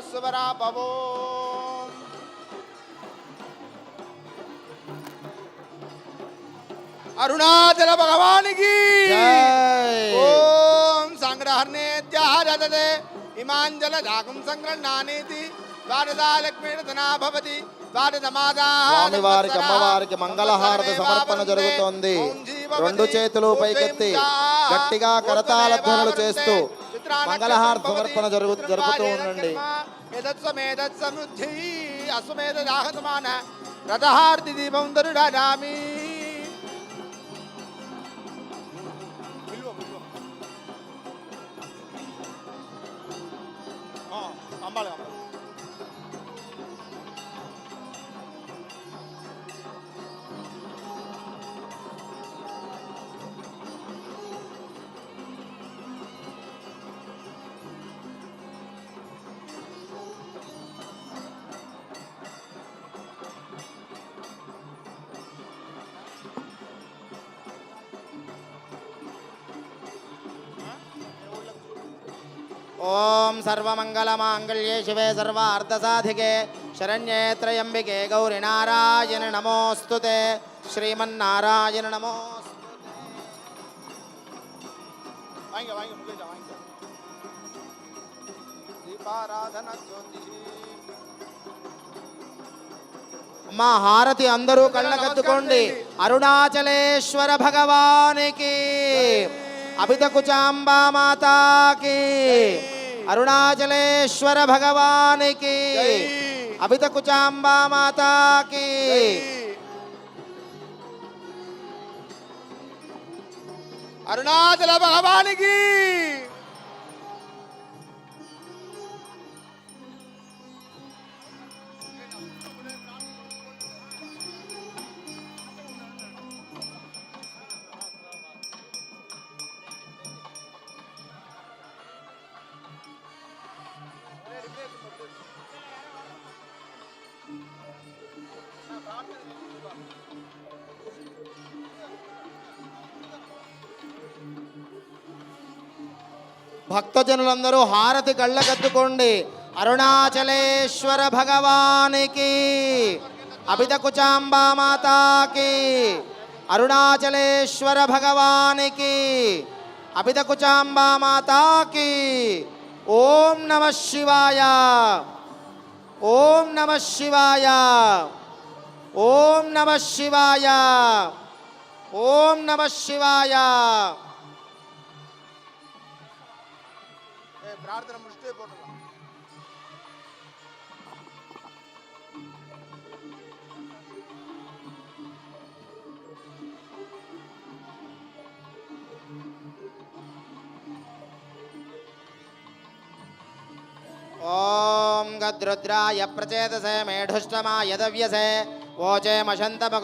భవస్సువరాపవో అరుణాచల భగవానికి. ఓం సంగ్రహణేత్యారదతే ఇమాంజల దాగం సంగ్రహణానేతి. ద్వారదా లక్ష్మీరతనా భవతి స్వామివారికి అమ్మవారికి మంగళహారతి సమర్పణ జరుగుతోంది. రెండు చేతులు పైకెత్తి గట్టిగా కరతాళ ధ్వనులు చేస్తూ మంగళహారతి సమర్పణ జరుగు జరుపుతూ ఉండండి. യതത്സമേതത്സമൃദ്ധി അസ്വമേതദാഹതമാന രഥഹാർത്തി ദീപം തരുടാമി അമ്പാളെ അമ്പാളെ ఓం సర్వమంగళమాంగళ్యే శివే సర్వార్థసాధికే శరణ్యే త్రయంబికే గౌరినారాయణ నమోస్తు శ్రీమన్నారాయణ నమో దీపారాధన మా హారతి అందరూ కళ్ళకత్తుకోండి. అరుణాచలేశ్వర భగవానికి. अभितकुचाम्बा माता की अरुणाचलेश्वर भगवान की। अभितकुचाम्बा माता की। अरुणाचल भगवान की। భక్తజనులందరూ హారతి కళ్ళకత్తుకోండి అరుణాచలేశ్వర భగవానికి అభితకుచాంబా మాతాకి అరుణాచలేశ్వర భగవానికి అభితకుచాంబా మాతాకి ఓం నమ శివాయ. ఓం నమ శివాయ. ஓம் நம சிவாயா ஓம் நம சிவாயா பிரார்த்தனை முடிச்சுட்டே போட்டுடலாம் ॐ गद्रुद्राय प्रचेतसे मेढुष्टमाय दव्यसे దవ్యసే ఓచే భగవ